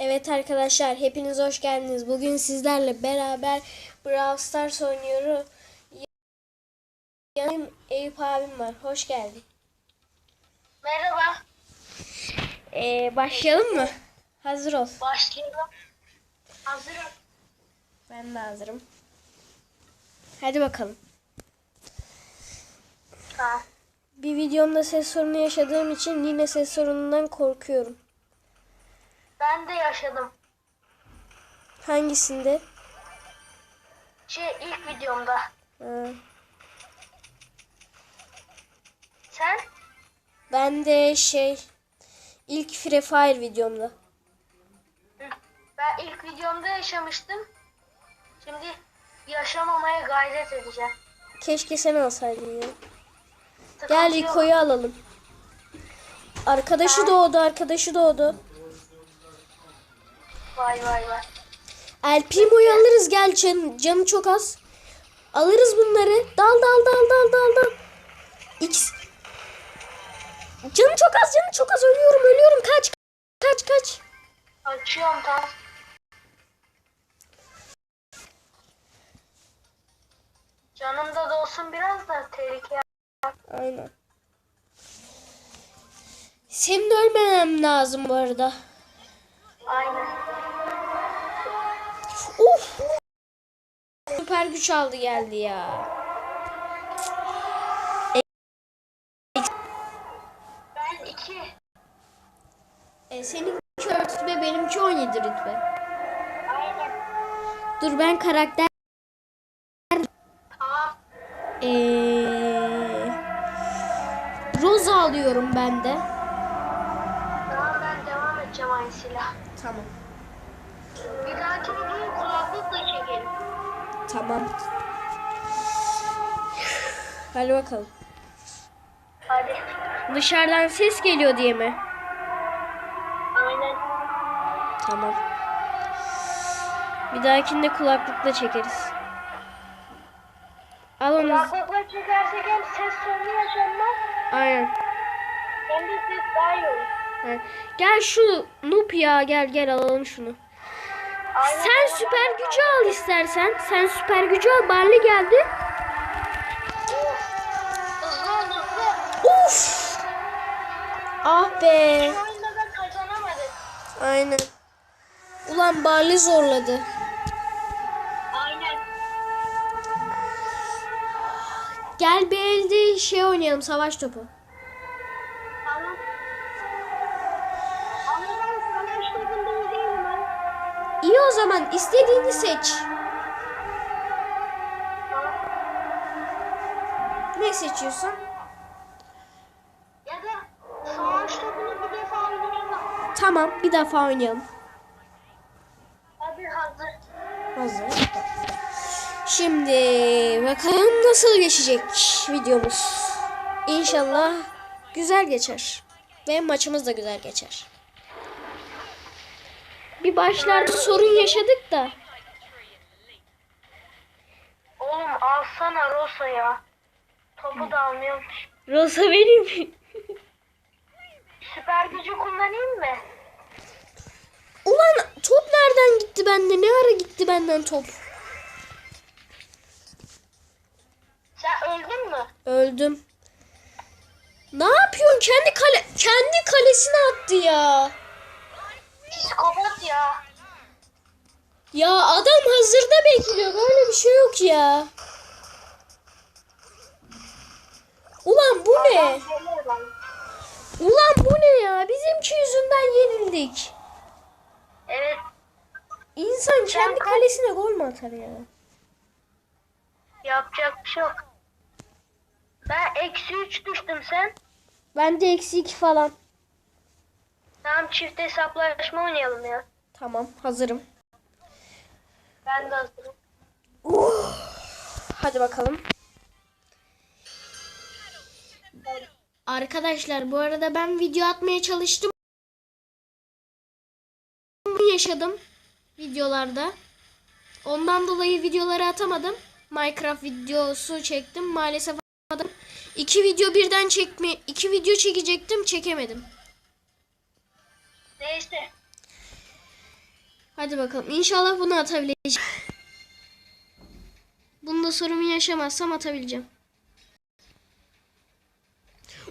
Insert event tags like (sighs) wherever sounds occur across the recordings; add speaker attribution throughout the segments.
Speaker 1: Evet arkadaşlar hepiniz hoş geldiniz. Bugün sizlerle beraber Brawl Stars oynuyoruz. Yanım Eyüp abim var. Hoş geldin.
Speaker 2: Merhaba.
Speaker 1: Ee, başlayalım mı? Hazır ol.
Speaker 2: Başlayalım. Hazırım.
Speaker 1: Ben de hazırım. Hadi bakalım.
Speaker 2: Tamam.
Speaker 1: Bir videomda ses sorunu yaşadığım için yine ses sorunundan korkuyorum.
Speaker 2: Ben de yaşadım.
Speaker 1: Hangisinde?
Speaker 2: Şey ilk videomda.
Speaker 1: Ha,
Speaker 2: Sen?
Speaker 1: ben de şey ilk Free Fire videomda.
Speaker 2: Ben ilk videomda yaşamıştım. Şimdi yaşamamaya gayret edeceğim.
Speaker 1: Keşke sen alsaydın ya. Gel
Speaker 2: yok.
Speaker 1: Rico'yu alalım. Arkadaşı doğdu, arkadaşı doğdu.
Speaker 2: Vay vay vay.
Speaker 1: El Primo'yu alırız gel can, canı çok az. Alırız bunları. Dal dal dal dal dal dal. X. Canı çok az, canı çok az. Ölüyorum, ölüyorum. Kaç, kaç, kaç.
Speaker 2: Açıyorum tam. Canımda da olsun biraz da tehlike.
Speaker 1: Aynen. Senin ölmemem lazım bu arada.
Speaker 2: Aynen.
Speaker 1: 3 aldı geldi ya.
Speaker 2: Ben 2.
Speaker 1: E, senin 2 rütbe benimki 17 rütbe.
Speaker 2: Aynen.
Speaker 1: Dur ben karakter ee, Rosa alıyorum ben de.
Speaker 2: Tamam ben devam edeceğim aynısıyla.
Speaker 1: Tamam.
Speaker 2: Bir dahaki videoya
Speaker 1: Tamam. Hadi bakalım.
Speaker 2: Hadi.
Speaker 1: Dışarıdan ses geliyor diye mi?
Speaker 2: Aynen.
Speaker 1: Tamam. Bir dahakinde kulaklıkla çekeriz. Al onu.
Speaker 2: Kulaklıkla çekersek hem ses sorunu yaşanmaz
Speaker 1: Aynen.
Speaker 2: hem de ses daha iyi olur.
Speaker 1: Gel şu Noob ya gel gel alalım şunu. Sen süper gücü al istersen. Sen süper gücü al. Barley geldi. Uf. Ah be. Aynen. Ulan Barley zorladı.
Speaker 2: Aynen.
Speaker 1: Gel bir elde şey oynayalım savaş topu.
Speaker 2: Tamam. Ama ben savaş topunda değilim ben.
Speaker 1: İyi o zaman istediğini seç. Ne seçiyorsun?
Speaker 2: Ya da savaş topunu bir defa oynayalım.
Speaker 1: Tamam bir defa oynayalım.
Speaker 2: Hadi hazır.
Speaker 1: Hazır. Şimdi bakalım nasıl geçecek videomuz. İnşallah güzel geçer. Ve maçımız da güzel geçer. Başlarda sorun yaşadık da.
Speaker 2: Oğlum alsana Rosa ya. Topu da almıyormuş.
Speaker 1: Rosa benim.
Speaker 2: Süper gücü kullanayım mı?
Speaker 1: Ulan top nereden gitti bende? Ne ara gitti benden top?
Speaker 2: Sen öldün mü?
Speaker 1: Öldüm. Ne yapıyorsun? Kendi kale kendi kalesine attı ya.
Speaker 2: Psikopat ya.
Speaker 1: Ya adam hazırda bekliyor. Böyle bir şey yok ya. Ulan bu ne? Ulan bu ne ya? Bizimki yüzünden yenildik.
Speaker 2: Evet.
Speaker 1: İnsan kendi kalesine gol mü atar ya?
Speaker 2: Yapacak bir şey yok. Ben eksi 3 düştüm sen.
Speaker 1: Ben de eksi iki falan.
Speaker 2: Tamam çift hesaplaşma oynayalım ya.
Speaker 1: Tamam hazırım.
Speaker 2: Ben de hazırım. (sighs)
Speaker 1: Hadi bakalım. Arkadaşlar bu arada ben video atmaya çalıştım. Yaşadım videolarda. Ondan dolayı videoları atamadım. Minecraft videosu çektim. Maalesef atamadım. İki video birden çekme, iki video çekecektim, çekemedim.
Speaker 2: Neyse.
Speaker 1: Hadi bakalım. İnşallah bunu atabileceğim. Bunda sorun yaşamazsam atabileceğim.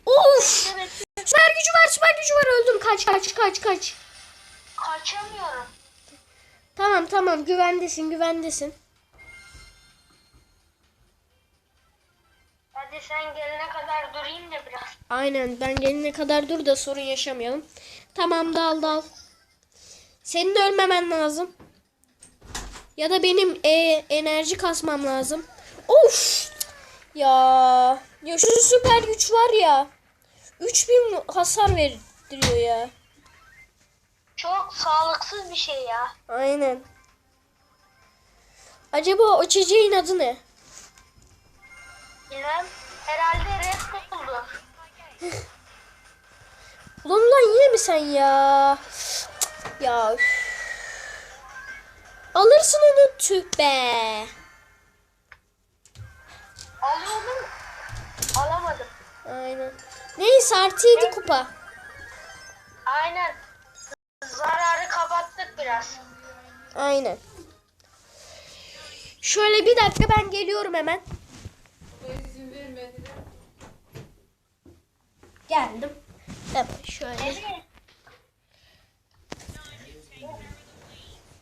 Speaker 1: Of!
Speaker 2: Evet.
Speaker 1: Süper gücü var, süper gücü var. Öldüm. Kaç, kaç, kaç, kaç.
Speaker 2: Kaçamıyorum.
Speaker 1: Tamam, tamam. Güvendesin, güvendesin.
Speaker 2: Hadi sen gelene kadar durayım da biraz.
Speaker 1: Aynen. Ben gelene kadar dur da sorun yaşamayalım. Tamam, dal, dal. Senin ölmemen lazım. Ya da benim e, enerji kasmam lazım. Of! Ya, ya şu süper güç var ya. 3000 hasar verdiriyor ya.
Speaker 2: Çok sağlıksız bir şey ya.
Speaker 1: Aynen. Acaba o içeceğin adı ne?
Speaker 2: Bilmem. Herhalde Red Bull'dur.
Speaker 1: Ulan ulan yine mi sen ya? Cık, Ya. üf. Alırsın onu tüh be.
Speaker 2: Alıyordum. Alamadım.
Speaker 1: Aynen. Neyse artı 7 kupa.
Speaker 2: Aynen. Zararı kapattık biraz.
Speaker 1: Aynen. Şöyle bir dakika ben geliyorum hemen. Geldim. Hemen şöyle.
Speaker 2: Emir.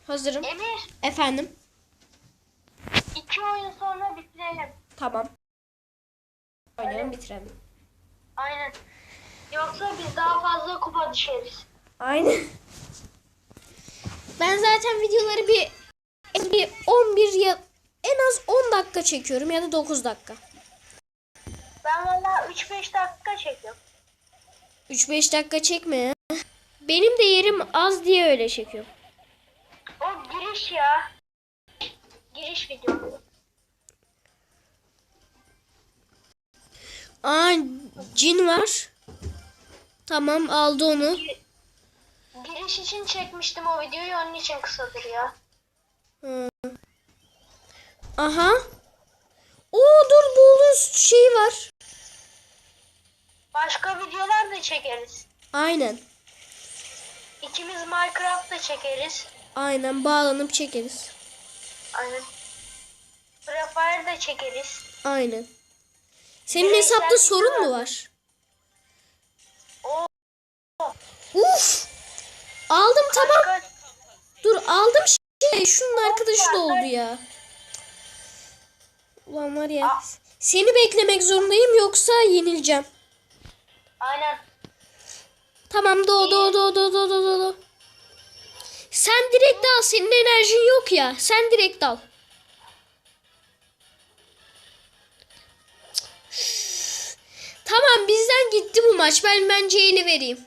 Speaker 1: Hazırım.
Speaker 2: Emir.
Speaker 1: Efendim.
Speaker 2: iki oyun sonra bitirelim.
Speaker 1: Tamam. Oynayalım bitirelim.
Speaker 2: Aynen. Yoksa biz daha fazla kupa düşeriz.
Speaker 1: Aynen. Ben zaten videoları bir, bir 11 ya en az 10 dakika çekiyorum ya da 9 dakika.
Speaker 2: Ben valla 3-5 dakika çekiyorum.
Speaker 1: 3-5 dakika çekme ya. Benim de yerim az diye öyle çekiyorum.
Speaker 2: O giriş ya. Giriş videosu.
Speaker 1: Aa cin var. Tamam aldı onu.
Speaker 2: Giriş için çekmiştim o videoyu onun için kısadır ya.
Speaker 1: Hı. Aha. Oo dur buğulun şeyi var.
Speaker 2: Başka videolar da çekeriz.
Speaker 1: Aynen.
Speaker 2: İkimiz Minecraft da çekeriz.
Speaker 1: Aynen bağlanıp çekeriz.
Speaker 2: Aynen. Free Fire da çekeriz.
Speaker 1: Aynen. Senin
Speaker 2: Evet,
Speaker 1: hesapta sorun mu var?
Speaker 2: O
Speaker 1: Uf. Aldım tamam.
Speaker 2: başka
Speaker 1: Dur aldım şey. Şunun arkadaşı da oldu ya. Ulan var ya.
Speaker 2: Aa.
Speaker 1: Seni beklemek zorundayım yoksa yenileceğim.
Speaker 2: Aynen.
Speaker 1: Tamam do do do do do do do, do. Sen direkt al. Senin enerjin yok ya. Sen direkt al. Tamam bizden gitti bu maç. Ben bence eli vereyim.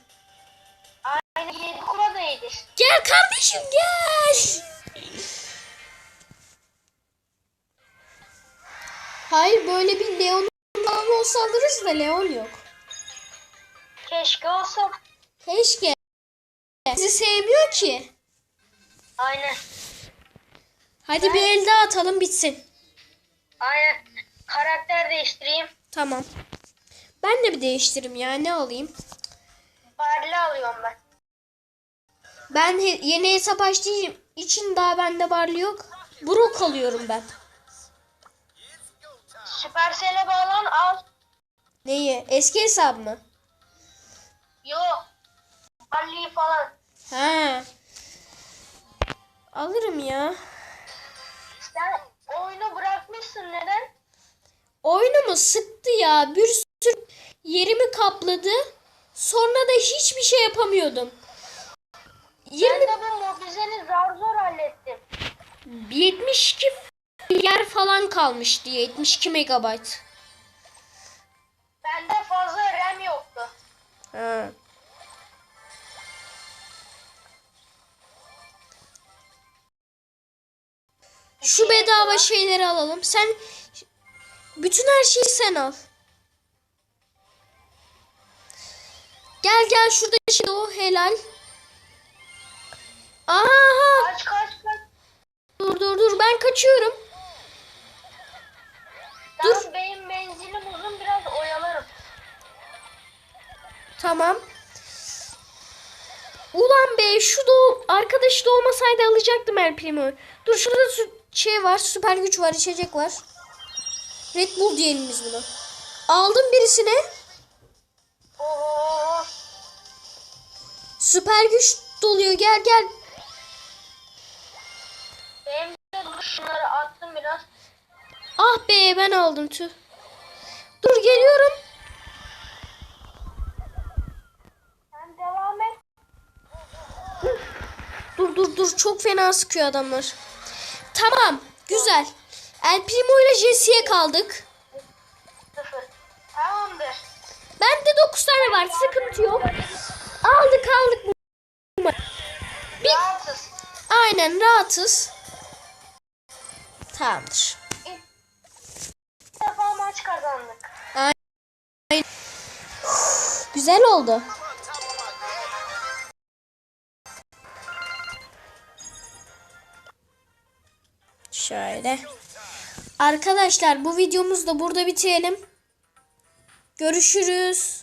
Speaker 2: Aynen da iyidir.
Speaker 1: Gel kardeşim gel. Hayır böyle bir Leon falan olsa alırız da Leon yok.
Speaker 2: Keşke olsa.
Speaker 1: Keşke. Bizi sevmiyor ki.
Speaker 2: Aynen.
Speaker 1: Hadi bir el daha atalım bitsin.
Speaker 2: Aynen. Karakter değiştireyim.
Speaker 1: Tamam. Ben de bir değiştiririm ya ne alayım?
Speaker 2: Barley alıyorum ben.
Speaker 1: Ben he- yeni hesap açtığım için daha bende barley yok. Brok alıyorum ben.
Speaker 2: Supercell'e bağlan al.
Speaker 1: Neyi? Eski hesap mı?
Speaker 2: Yo. Barley falan.
Speaker 1: Ha. Alırım ya.
Speaker 2: Sen oyunu bırakmışsın neden?
Speaker 1: Oyunumu sıktı ya. Bir sürü yerimi kapladı. Sonra da hiçbir şey yapamıyordum.
Speaker 2: Ben
Speaker 1: 20
Speaker 2: de bu mobizeni zar zor hallettim.
Speaker 1: 72 yer falan kalmıştı. 72 megabayt.
Speaker 2: Bende fazla RAM yoktu.
Speaker 1: Ha. Şu bedava şeyleri alalım. Sen bütün her şeyi sen al. Gel gel şurada şey o helal. Aha
Speaker 2: Kaç kaç kaç.
Speaker 1: dur dur dur ben kaçıyorum.
Speaker 2: Tamam benim menzilim uzun biraz oyalarım.
Speaker 1: Tamam. Ulan be şu da arkadaşı da olmasaydı alacaktım El Primo'yu. Dur şurada şey var. Süper güç var. içecek var. Red Bull diyelim biz buna. Aldım birisine.
Speaker 2: Oo.
Speaker 1: Süper güç doluyor. Gel gel.
Speaker 2: Benim de şunları attım biraz.
Speaker 1: Ah be ben aldım tüh. Dur geliyorum.
Speaker 2: Sen devam et.
Speaker 1: Dur dur dur çok fena sıkıyor adamlar. Tamam güzel. El Primo ile Jesse'ye kaldık.
Speaker 2: Sıfır. Tamamdır.
Speaker 1: Bende 9 tane var sıkıntı yok. Aldık aldık. bu-
Speaker 2: Rahatsız.
Speaker 1: Aynen rahatız. Tamamdır.
Speaker 2: Bir defa maç kazandık.
Speaker 1: Güzel oldu. Şöyle. Arkadaşlar bu videomuzu da burada bitirelim. Görüşürüz.